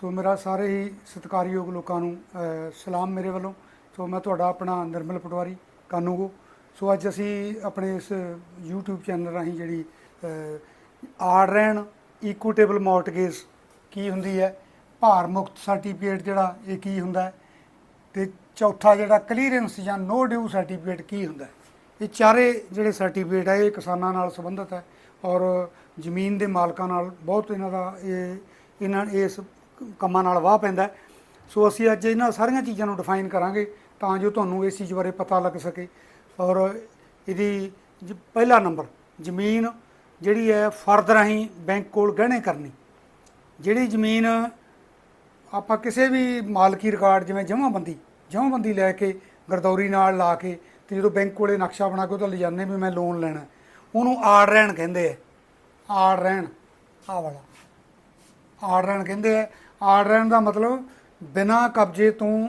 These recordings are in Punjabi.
ਸੋ ਮੇਰਾ ਸਾਰੇ ਹੀ ਸਤਿਕਾਰਯੋਗ ਲੋਕਾਂ ਨੂੰ ਸਲਾਮ ਮੇਰੇ ਵੱਲੋਂ। ਸੋ ਮੈਂ ਤੁਹਾਡਾ ਆਪਣਾ ਨਿਰਮਲ ਪਟਵਾਰੀ, ਕਾਨੂੰਗੋ। ਸੋ ਅੱਜ ਅਸੀਂ ਆਪਣੇ ਇਸ YouTube ਚੈਨਲ ਰਾਹੀਂ ਜਿਹੜੀ ਆਰ ਆੜ ਰਹਿਣ ਇਕੁਇਟੇਬਲ ਮੌਰਟਗੇਜ ਕੀ ਹੁੰਦੀ ਹੈ, ਭਾਰ ਮੁਕਤ ਸਰਟੀਫਿਕੇਟ ਜਿਹੜਾ ਇਹ ਕੀ ਹੁੰਦਾ ਹੈ, ਤੇ ਚੌਥਾ ਜਿਹੜਾ ਕਲੀਅਰੈਂਸ ਜਾਂ ਨੋ ਡਿਊ ਸਰਟੀਫਿਕੇਟ ਕੀ ਹੁੰਦਾ ਹੈ। ਇਹ ਚਾਰੇ ਜਿਹੜੇ ਸਰਟੀਫਿਕੇਟ ਹੈ ਇਹ ਕਿਸਾਨਾਂ ਨਾਲ ਸੰਬੰਧਿਤ ਹੈ ਔਰ ਜ਼ਮੀਨ ਦੇ ਮਾਲਕਾਂ ਨਾਲ ਬਹੁਤ ਇਹਨਾਂ ਦਾ ਇਹ, ਇਹਨਾਂ ਇਸ ਕੰਮਾਂ ਨਾਲ ਵਾਹ ਪੈਂਦਾ ਸੋ ਅਸੀਂ ਅੱਜ ਇਹਨਾਂ ਸਾਰੀਆਂ ਚੀਜ਼ਾਂ ਨੂੰ ਡਿਫਾਈਨ ਕਰਾਂਗੇ ਤਾਂ ਜੋ ਤੁਹਾਨੂੰ ਇਸ ਚੀਜ਼ ਬਾਰੇ ਪਤਾ ਲੱਗ ਸਕੇ। ਔਰ ਇਹਦੀ ਜ- ਪਹਿਲਾ ਨੰਬਰ, ਜ਼ਮੀਨ ਜਿਹੜੀ ਹੈ ਫਰਦ ਰਾਹੀਂ ਬੈਂਕ ਕੋਲ ਗਹਿਣੇ ਕਰਨੀ। ਜਿਹੜੀ ਜ਼ਮੀਨ ਆਪਾਂ ਕਿਸੇ ਵੀ ਮਾਲਕੀ ਰਿਕਾਰਡ ਜਿਵੇਂ ਜਮ੍ਹਾਂਬੰਦੀ ਜਮ੍ਹਾਂਬੰਦੀ ਲੈ ਕੇ, ਗਰਦੌਰੀ ਨਾਲ ਲਾ ਕੇ ਤੇ ਜਦੋਂ ਬੈਂਕ ਕੋਲੇ ਨਕਸ਼ਾ ਬਣਾ ਕੇ ਉਹ ਤਾਂ ਲਿਜਾਣੇ ਵੀ ਮੈਂ ਲੋਨ ਲੈਣਾ ਉਹਨੂੰ ਆੜ ਰਹਿਣ ਕਹਿੰਦੇ ਆ ਆੜ ਰਹਿਣ ਆ ਵਾਲਾ। ਆੜ ਰਹਿਣ ਕਹਿੰਦੇ ਆ ਆੜ ਰਹਿਣ ਦਾ ਮਤਲਬ ਬਿਨਾ ਕਬਜ਼ੇ ਤੋਂ,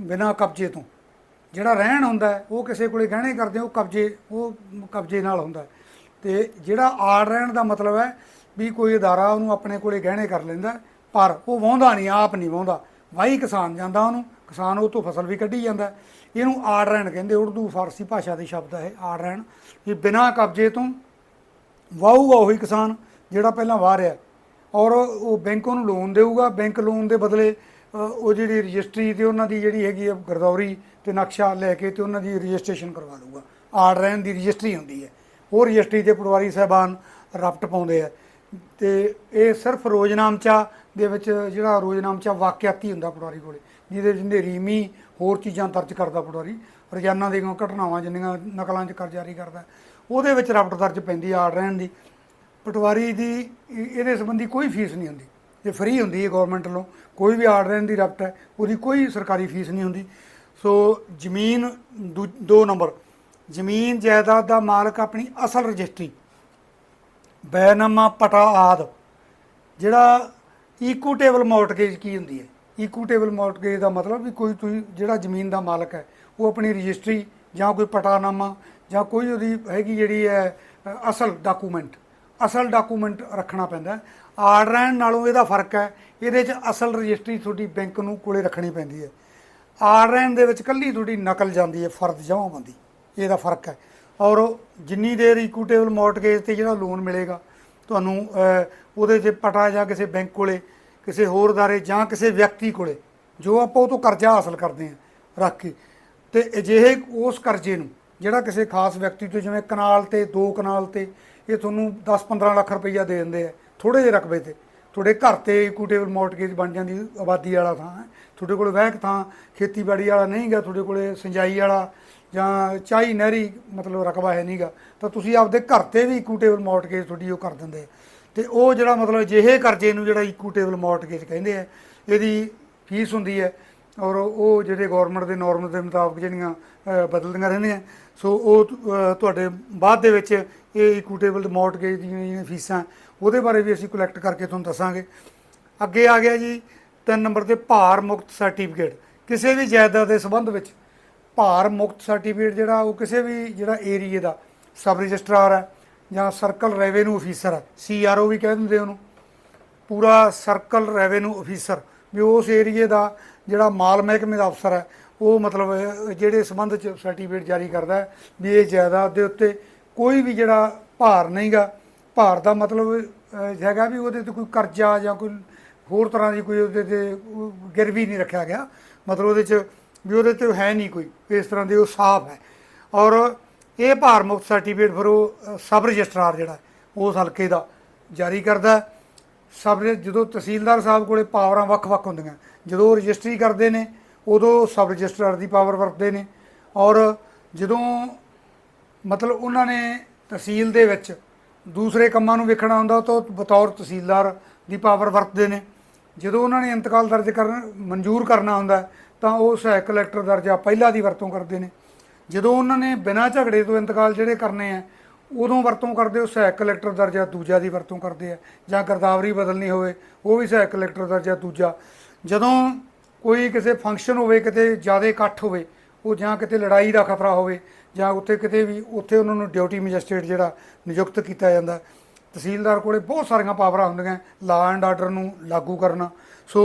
ਬਿਨਾ ਕਬਜ਼ੇ ਤੋਂ। ਜਿਹੜਾ ਰਹਿਣ ਹੁੰਦਾ ਉਹ ਕਿਸੇ ਕੋਲੇ ਗਹਿਣੇ ਕਰਦੇ, ਉਹ ਕਬਜ਼ੇ ਉਹ ਕਬਜ਼ੇ ਨਾਲ ਹੁੰਦਾ ਹੈ। ਤੇ ਜਿਹੜਾ ਆੜ ਰਹਿਣ ਦਾ ਮਤਲਬ ਹੈ ਵੀ ਕੋਈ ਅਦਾਰਾ ਉਹਨੂੰ ਆਪਣੇ ਕੋਲੇ ਗਹਿਣੇ ਕਰ ਲੈਂਦਾ ਪਰ ਉਹ ਵਾਹੁੰਦਾ ਨਹੀਂ, ਆਪ ਨਹੀਂ ਵਾਹੁੰਦਾ। ਵਾਹੀ ਕਿਸਾਨ ਜਾਂਦਾ ਉਹਨੂੰ, ਕਿਸਾਨ ਉਹ ਤੋਂ ਫਸਲ ਵੀ ਕੱਢੀ ਜਾਂਦਾ ਇਹਨੂੰ ਆੜ ਰਹਿਣ ਕਹਿੰਦੇ, ਉਰਦੂ ਫਾਰਸੀ ਭਾਸ਼ਾ ਦੇ ਸ਼ਬਦ ਹੈ ਇਹ, ਆੜ ਰਹਿਣ। ਇਹ ਬਿਨਾ ਕਬਜ਼ੇ ਤੋਂ ਵਾਹੂਗਾ ਉਹੀ ਕਿਸਾਨ ਜਿਹੜਾ ਪਹਿਲਾਂ ਵਾਹ ਰਿਹਾ ਔਰ ਉਹ ਬੈਂਕ ਉਹਨੂੰ ਲੋਨ ਦੇਊਗਾ। ਬੈਂਕ ਲੋਨ ਦੇ ਬਦਲੇ ਉਹ ਜਿਹੜੀ ਰਜਿਸਟਰੀ ਤੇ ਉਹਨਾਂ ਦੀ ਜਿਹੜੀ ਹੈਗੀ ਆ ਗਰਦੌਰੀ ਤੇ ਨਕਸ਼ਾ ਲੈ ਕੇ ਤੇ ਉਹਨਾਂ ਦੀ ਰਜਿਸਟ੍ਰੇਸ਼ਨ ਕਰਵਾ ਲਊਗਾ ਆੜ ਰਹਿਣ ਦੀ ਰਜਿਸਟਰੀ ਹੁੰਦੀ ਹੈ। ਉਹ ਰਜਿਸਟਰੀ ਤੇ ਪਟਵਾਰੀ ਸਾਹਿਬਾਨ ਰਫਟ ਪਾਉਂਦੇ ਆ। ਤੇ ਇਹ ਸਿਰਫ ਰੋਜ਼ਨਾਮਚਾ ਦੇ ਵਿੱਚ ਜਿਹੜਾ ਰੋਜ਼ਨਾਮਚਾ ਵਾਕਿਆਤੀ ਹੁੰਦਾ ਪਟਵਾਰੀ ਕੋਲੇ, ਜਿਹਦੇ ਵਿੱਚ ਹਨੇਰੀ ਹੋਰ ਚੀਜ਼ਾਂ ਦਰਜ ਕਰਦਾ ਪਟਵਾਰੀ। ਰੋਜ਼ਾਨਾ ਦੀਆਂ ਘਟਨਾਵਾਂ ਜਿੰਨੀਆਂ ਨਕਲਾਂ 'ਚ ਕਰ ਜਾਰੀ ਕਰਦਾ। ਉਹਦੇ ਵਿੱਚ ਰਫਟ ਦਰਜ ਪੈਂਦੀ ਆੜ ਰਹਿਣ ਦੀ। ਪਟਵਾਰੀ ਦੀ ਇਹਦੇ ਸੰਬੰਧੀ ਕੋਈ ਫੀਸ ਨਹੀਂ ਹੁੰਦੀ। ਇਹ ਫ੍ਰੀ ਹੁੰਦੀ ਹੈ ਗਵਰਨਮੈਂਟ ਵੱਲੋਂ, ਕੋਈ ਵੀ ਆਰਡਰ ਰਹਿਣ ਦੀ ਰਫਟ ਹੈ, ਉਹਦੀ ਕੋਈ ਸਰਕਾਰੀ ਫੀਸ ਨਹੀਂ ਹੁੰਦੀ। ਸੋ ਜ਼ਮੀਨ ਦੂ- ਦੋ ਨੰਬਰ। ਜ਼ਮੀਨ ਜਾਇਦਾਦ ਦਾ ਮਾਲਕ ਆਪਣੀ ਅਸਲ ਰਜਿਸਟਰੀ। ਬੈਨਾਮਾ ਪਟਾ ਆਦ। ਜਿਹੜਾ ਇਕੁਇਟੇਬਲ ਮੌਰਟਗੇਜ ਕੀ ਹੁੰਦੀ ਹੈ? ਇਕੁਇਟੇਬਲ ਮੌਰਟਗੇਜ ਦਾ ਮਤਲਬ ਵੀ ਕੋਈ ਤੁਸੀਂ, ਜਿਹੜਾ ਜ਼ਮੀਨ ਦਾ ਮਾਲਕ ਹੈ, ਉਹ ਆਪਣੀ ਰਜਿਸਟਰੀ ਜਾਂ ਕੋਈ ਪਟਾਨਾਮਾ ਜਾਂ ਕੋਈ ਉਹਦੀ ਹੈਗੀ ਜਿਹੜੀ ਹੈ ਅਸਲ ਡਾਕੂਮੈਂਟ ਅਸਲ ਡਾਕੂਮੈਂਟ ਰੱਖਣਾ ਪੈਂਦਾ ਹੈ। ਆਰਡਰ ਨਾਲੋਂ ਇਹਦਾ ਫ਼ਰਕ ਹੈ। ਇਹਦੇ 'ਚ ਅਸਲ ਰਜਿਸਟਰੀ ਤੁਹਾਡੀ ਬੈਂਕ ਨੂੰ ਕੋਲੇ ਰੱਖਣੀ ਪੈਂਦੀ ਹੈ। ਆਰਡਰ ਰਹਿਣ ਦੇ ਵਿੱਚ ਕੱਲੀ ਤੁਹਾਡੀ ਨਕਲ ਜਾਂਦੀ ਹੈ ਫਰਦ ਜਮ੍ਹਾਂਬੰਦੀ ਇਹਦਾ ਫ਼ਰਕ ਹੈ। ਔਰ ਜਿੰਨੀ ਦੇਰ ਇਕੁਇਟੇਬਲ ਮੌਰਟਗੇਜ ਤੇ ਜਿਹੜਾ ਲੋਨ ਮਿਲੇਗਾ, ਤੁਹਾਨੂੰ ਉਹਦੇ 'ਚ ਪਟਾ ਜਾਂ ਕਿਸੇ ਬੈਂਕ ਕੋਲੇ, ਕਿਸੇ ਹੋਰ ਅਦਾਰੇ ਜਾਂ ਕਿਸੇ ਵਿਅਕਤੀ ਕੋਲੇ, ਜੋ ਆਪਾਂ ਉਹ ਤੋਂ ਕਰਜ਼ਾ ਹਾਸਲ ਕਰਦੇ ਹਾਂ, ਰੱਖ ਕੇ। ਤੇ ਅਜਿਹੇ ਉਸ ਕਰਜ਼ੇ ਨੂੰ ਜਿਹੜਾ ਕਿਸੇ ਖਾਸ ਵਿਅਕਤੀ ਤੋਂ, ਜਿਵੇਂ ਕਨਾਲ ਤੇ, ਦੋ ਕਨਾਲ ਤੇ, ਇਹ ਤੁਹਾਨੂੰ 10-15 ਲੱਖ ਰੁਪਈਆ ਦੇ ਦਿੰਦੇ ਆ ਥੋੜੇ ਜਿਹੇ ਰਕਬੇ ਤੇ। ਤੁਹਾਡੇ ਘਰ ਤੇ ਇਕੁਇਟੇਬਲ ਮੌਰਟਗੇਜ ਬਣ ਜਾਂਦੀ, ਆਬਾਦੀ ਵਾਲਾ ਥਾਂ ਹੈ। ਤੁਹਾਡੇ ਕੋਲ ਵਹਿਕ ਥਾਂ, ਖੇਤੀਬਾੜੀ ਵਾਲਾ ਨਹੀਂ ਗਾ, ਤੁਹਾਡੇ ਕੋਲੇ ਸਿੰਜਾਈ ਵਾਲਾ ਜਾਂ ਚਾਈ ਨਹਿਰੀ ਮਤਲਬ ਰਕਬਾ ਹੈ ਨਹੀਂਗਾ ਤਾਂ ਤੁਸੀਂ ਆਪਦੇ ਘਰ ਤੇ ਵੀ ਇਕੁਇਟੇਬਲ ਮੌਰਟਗੇਜ ਤੁਹਾਡੀ ਉਹ ਕਰ ਦਿੰਦੇ ਆ। ਤੇ ਉਹ ਜਿਹੜਾ ਮਤਲਬ ਜਿਹੇ ਕਰਜ਼ੇ ਨੂੰ ਜਿਹੜਾ ਇਕੁਇਟੇਬਲ ਮੌਰਟਗੇਜ ਕਹਿੰਦੇ ਆ, ਇਹਦੀ ਫੀਸ ਹੁੰਦੀ ਹੈ ਔਰ ਉਹ ਜਿਹੜੇ ਗਵਰਨਮੈਂਟ ਦੇ ਨਾਰਮਸ ਦੇ ਮੁਤਾਬਕ ਜਿਹੜੀਆਂ ਬਦਲਦੀਆਂ ਰਹਿੰਦੀਆਂ, ਸੋ ਉਹ ਤੁਹਾਡੇ ਬਾਅਦ ਦੇ ਵਿੱਚ ਇਹ ਇਕੁਇਟੇਬਲ ਮੌਰਟਗੇਜ ਦੀਆਂ ਜਿਹੜੀਆਂ ਫੀਸਾਂ, ਉਹਦੇ ਬਾਰੇ ਵੀ ਅਸੀਂ ਕਲੈਕਟ ਕਰਕੇ ਤੁਹਾਨੂੰ ਦੱਸਾਂਗੇ। ਅੱਗੇ ਆ ਗਿਆ ਜੀ, ਤਿੰਨ ਨੰਬਰ ਤੇ ਭਾਰ ਮੁਕਤ ਸਰਟੀਫਿਕੇਟ ਕਿਸੇ ਵੀ ਜਾਇਦਾਦ ਦੇ ਸੰਬੰਧ ਵਿੱਚ ਭਾਰ ਮੁਕਤ ਸਰਟੀਫਿਕੇਟ ਜਿਹੜਾ, ਉਹ ਕਿਸੇ ਵੀ ਜਿਹੜਾ ਏਰੀਏ ਦਾ ਸਬ ਰਜਿਸਟਰਾਰ ਹੈ, ਜਾਂ ਸਰਕਲ ਰੈਵਨਿਊ ਅਫੀਸਰ ਹੈ ਸੀਆਰਓ ਵੀ ਕਹਿ ਦਿੰਦੇ ਉਹਨੂੰ। ਪੂਰਾ ਸਰਕਲ ਰੈਵਨਿਊ ਅਫੀਸਰ ਵੀ ਉਸ ਏਰੀਏ ਦਾ ਜਿਹੜਾ ਮਾਲ ਮਹਿਕਮੇ ਦਾ ਅਫਸਰ ਹੈ, ਉਹ ਮਤਲਬ ਜਿਹੜੇ ਸੰਬੰਧ ਚ ਸਰਟੀਫਿਕੇਟ ਜਾਰੀ ਕਰਦਾ ਹੈ ਵੀ ਇਹ ਜਾਇਦਾਦ ਦੇ ਉੱਤੇ ਕੋਈ ਵੀ ਜਿਹੜਾ ਭਾਰ ਨਹੀਂਗਾ ਭਾਰ ਦਾ ਮਤਲਬ ਹੈਗਾ ਵੀ ਉਹਦੇ ਤੇ ਕੋਈ ਕਰਜ਼ਾ ਜਾਂ ਕੋਈ ਹੋਰ ਤਰ੍ਹਾਂ ਦੀ ਕੋਈ ਉਹਦੇ ਤੇ ਗਿਰਵੀ ਨਹੀਂ ਰੱਖਿਆ ਗਿਆ। ਮਤਲਬ ਉਹਦੇ ਚ ਵੀ ਉਹਦੇ ਤੇ ਹੈ ਨਹੀਂ ਕੋਈ, ਇਸ ਤਰ੍ਹਾਂ ਦੇ ਉਹ ਸਾਫ਼ ਹੈ। ਔਰ ਇਹ ਭਾਰ ਮੁਕਤ ਸਰਟੀਫਿਕੇਟ ਫਿਰ ਉਹ ਸਬ ਰਜਿਸਟਰਾਰ ਜਿਹੜਾ ਉਸ ਹਲਕੇ ਦਾ ਜਾਰੀ ਕਰਦਾ ਸਬ ਜਦੋਂ ਤਹਿਸੀਲਦਾਰ ਸਾਹਿਬ ਕੋਲੇ ਪਾਵਰਾਂ ਵੱਖ-ਵੱਖ ਹੁੰਦੀਆਂ, ਜਦੋਂ ਉਹ ਰਜਿਸਟਰੀ ਕਰਦੇ ਨੇ, ਉਦੋਂ ਸਬ ਰਜਿਸਟਰਾਰ ਦੀ ਪਾਵਰ ਵਰਤਦੇ ਨੇ ਔਰ ਜਦੋਂ ਮਤਲਬ ਉਹਨਾਂ ਨੇ ਤਹਿਸੀਲ ਦੇ ਵਿੱਚ ਦੂਸਰੇ ਕੰਮਾਂ ਨੂੰ ਵੇਖਣਾ ਹੁੰਦਾ, ਤਾਂ ਉਹ ਬਤੌਰ ਤਹਿਸੀਲਦਾਰ ਦੀ ਪਾਵਰ ਵਰਤਦੇ ਨੇ। ਜਦੋਂ ਉਹਨਾਂ ਨੇ ਇੰਤਕਾਲ ਦਰਜ ਕਰਨ, ਮਨਜ਼ੂਰ ਕਰਨਾ ਹੁੰਦਾ, ਤਾਂ ਉਹ ਸਹਾਇਕ ਕਲੈਕਟਰ ਦਰਜਾ ਪਹਿਲਾ ਦੀ ਵਰਤੋਂ ਕਰਦੇ ਨੇ। ਜਦੋਂ ਉਹਨਾਂ ਨੇ ਬਿਨਾਂ ਝਗੜੇ ਤੋਂ ਇੰਤਕਾਲ ਜਿਹੜੇ ਕਰਨੇ ਆ ਉਦੋਂ ਵਰਤੋਂ ਕਰਦੇ ਉਹ ਸਹਾਇਕ ਕਲੈਕਟਰ ਦਰਜਾ ਦੂਜਾ ਦੀ ਵਰਤੋਂ ਕਰਦੇ ਆ, ਜਾਂ ਗਰਦਾਵਰੀ ਬਦਲਣੀ ਹੋਵੇ, ਉਹ ਵੀ ਸਹਾਇਕ ਕਲੈਕਟਰ ਦਰਜਾ ਦੂਜਾ। ਜਦੋਂ ਕੋਈ ਕਿਸੇ ਫੰਕਸ਼ਨ ਹੋਵੇ, ਕਿਤੇ ਜ਼ਿਆਦਾ ਇਕੱਠ ਹੋਵੇ, ਉਹ ਜਾਂ ਕਿਤੇ ਲੜਾਈ ਦਾ ਖਤਰਾ ਹੋਵੇ, ਜਾਂ ਉੱਥੇ ਕਿਤੇ ਵੀ, ਉੱਥੇ ਉਹਨਾਂ ਨੂੰ ਡਿਊਟੀ ਮੈਜਿਸਟ੍ਰੇਟ ਜਿਹੜਾ ਨਿਯੁਕਤ ਕੀਤਾ ਜਾਂਦਾ, ਤਹਿਸੀਲਦਾਰ ਕੋਲੇ ਬਹੁਤ ਸਾਰੀਆਂ ਪਾਵਰਾਂ ਹੁੰਦੀਆਂ ਲਾ ਐਂਡ ਆਰਡਰ ਨੂੰ ਲਾਗੂ ਕਰਨਾ। ਸੋ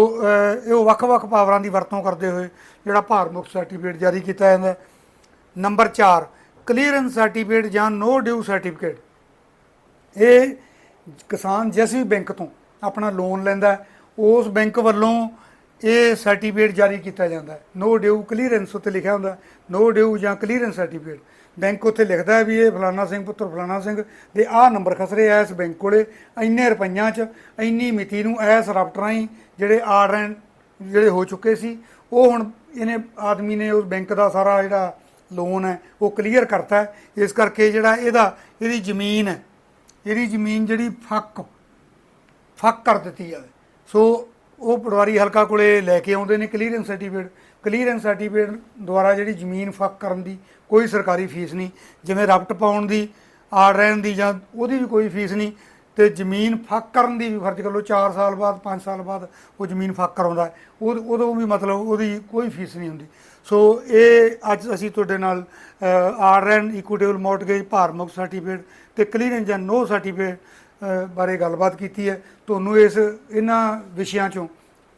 ਇਹ ਵੱਖ-ਵੱਖ ਪਾਵਰਾਂ ਦੀ ਵਰਤੋਂ ਕਰਦੇ ਹੋਏ ਜਿਹੜਾ ਭਾਰ ਮੁਕਤ ਸਰਟੀਫਿਕੇਟ ਜਾਰੀ ਕੀਤਾ ਜਾਂਦਾ। ਨੰਬਰ 4 ਕਲੀਅਰੈਂਸ ਸਰਟੀਫਿਕੇਟ ਜਾਂ ਨੋ ਡਿਊ ਸਰਟੀਫਿਕੇਟ ਇਹ ਕਿਸਾਨ ਜਿਸ ਵੀ ਬੈਂਕ ਤੋਂ ਆਪਣਾ ਲੋਨ ਲੈਂਦਾ ਉਸ ਬੈਂਕ ਵੱਲੋਂ ਇਹ ਸਰਟੀਫਿਕੇਟ ਜਾਰੀ ਕੀਤਾ ਜਾਂਦਾ ਹੈ। ਨੋ ਡਿਊ ਕਲੀਅਰੈਂਸ ਉੱਤੇ ਲਿਖਿਆ ਹੁੰਦਾ ਨੋ ਡਿਊ ਜਾਂ ਕਲੀਅਰੈਂਸ ਸਰਟੀਫਿਕੇਟ ਬੈਂਕ ਉੱਥੇ ਲਿਖਦਾ ਹੈ ਵੀ ਇਹ ਫਲਾਣਾ ਸਿੰਘ ਪੁੱਤਰ ਫਲਾਣਾ ਸਿੰਘ ਦੇ ਆਹ ਨੰਬਰ ਖਸਰੇ ਆ ਇਸ ਬੈਂਕ ਕੋਲੇ, ਇੰਨੇ ਰੁਪਈਆਂ 'ਚ, ਇੰਨੀ ਮਿਤੀ ਨੂੰ ਇਸ ਰਫਟ ਰਾਹੀਂ ਜਿਹੜੇ ਆਰਡਰ ਜਿਹੜੇ ਹੋ ਚੁੱਕੇ ਸੀ, ਉਹ ਹੁਣ ਇਹਨੇ, ਆਦਮੀ ਨੇ ਉਸ ਬੈਂਕ ਦਾ ਸਾਰਾ ਜਿਹੜਾ ਲੋਨ ਹੈ, ਉਹ ਕਲੀਅਰ ਕਰਤਾ ਇਸ ਕਰਕੇ ਜਿਹੜਾ ਇਹਦਾ, ਇਹਦੀ ਜ਼ਮੀਨ ਹੈ, ਇਹਦੀ ਜ਼ਮੀਨ ਜਿਹੜੀ ਫੱਕ ਫੱਕ ਕਰ ਦਿੱਤੀ ਜਾਵੇ। ਸੋ ਉਹ ਪਟਵਾਰੀ ਹਲਕਾ ਕੋਲੇ ਲੈ ਕੇ ਆਉਂਦੇ ਨੇ ਕਲੀਅਰੈਂਸ ਸਰਟੀਫਿਕੇਟ ਕਲੀਅਰੈਂਸ ਸਰਟੀਫਿਕੇਟ ਦੁਆਰਾ ਜਿਹੜੀ ਜ਼ਮੀਨ ਫੱਕ ਕਰਨ ਦੀ ਕੋਈ ਸਰਕਾਰੀ ਫੀਸ ਨਹੀਂ। ਜਿਵੇਂ ਰਫਟ ਪਾਉਣ ਦੀ, ਆੜ ਰਹਿਣ ਦੀ ਜਾਂ ਉਹਦੀ ਵੀ ਕੋਈ ਫੀਸ ਨਹੀਂ। ਤੇ ਜ਼ਮੀਨ ਫੱਕ ਕਰਨ ਦੀ ਵੀ ਫਰਜ਼ ਕਰ ਲਓ 4 ਸਾਲ ਬਾਅਦ 5 ਸਾਲ ਬਾਅਦ ਉਹ ਜ਼ਮੀਨ ਫੱਕ ਕਰਾਉਂਦਾ ਉਹ, ਉਦੋਂ ਵੀ ਮਤਲਬ ਉਹਦੀ ਕੋਈ ਫੀਸ ਨਹੀਂ ਹੁੰਦੀ। ਸੋ ਇਹ ਅੱਜ ਅਸੀਂ ਤੁਹਾਡੇ ਨਾਲ ਆਰ ਐਨ ਇਕੁਇਟੇਬਲ ਮੌਰਟਗੇਜ ਭਾਰ ਮੁਕਤ ਸਰਟੀਫਿਕੇਟ ਤੇ ਕਲੀਅਰੈਂਸ ਜਾਂ ਨੋ ਸਰਟੀਫਿਕੇਟ ਬਾਰੇ ਗੱਲਬਾਤ ਕੀਤੀ ਹੈ। ਤੁਹਾਨੂੰ ਇਸ, ਇਹਨਾਂ ਵਿਸ਼ਿਆਂ ਚੋਂ,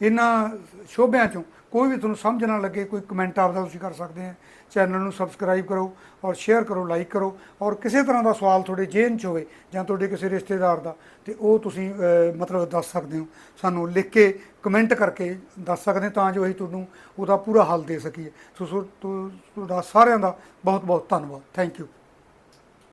ਇਹਨਾਂ ਸ਼ੋਭਿਆਂ ਚੋਂ ਕੋਈ ਵੀ ਤੁਹਾਨੂੰ ਸਮਝ ਨਾ ਲੱਗੇ, ਕੋਈ ਕਮੈਂਟ ਆਪਦਾ ਤੁਸੀਂ ਕਰ ਸਕਦੇ ਆ। ਚੈਨਲ ਨੂੰ ਸਬਸਕ੍ਰਾਈਬ ਕਰੋ ਔਰ ਸ਼ੇਅਰ ਕਰੋ ਲਾਈਕ ਕਰੋ ਔਰ ਕਿਸੇ ਤਰ੍ਹਾਂ ਦਾ ਸਵਾਲ ਤੁਹਾਡੇ ਜੇਨ ਚ ਹੋਵੇ ਜਾਂ ਤੁਹਾਡੇ ਕਿਸੇ ਰਿਸ਼ਤੇਦਾਰ ਦਾ, ਤੇ ਉਹ ਤੁਸੀਂ ਮਤਲਬ ਦੱਸ ਸਕਦੇ ਹੋ। ਸਾਨੂੰ ਲਿਖ ਕੇ ਕਮੈਂਟ ਕਰਕੇ ਦੱਸ ਸਕਦੇ ਤਾਂ ਜੋ ਅਸੀਂ ਤੁਹਾਨੂੰ ਉਹਦਾ ਪੂਰਾ ਹੱਲ ਦੇ ਸਕੀਏ। ਸੋ ਸੋ ਤੁਹਾਡਾ ਸਾਰਿਆਂ ਦਾ ਬਹੁਤ ਬਹੁਤ ਧੰਨਵਾਦ। Thank you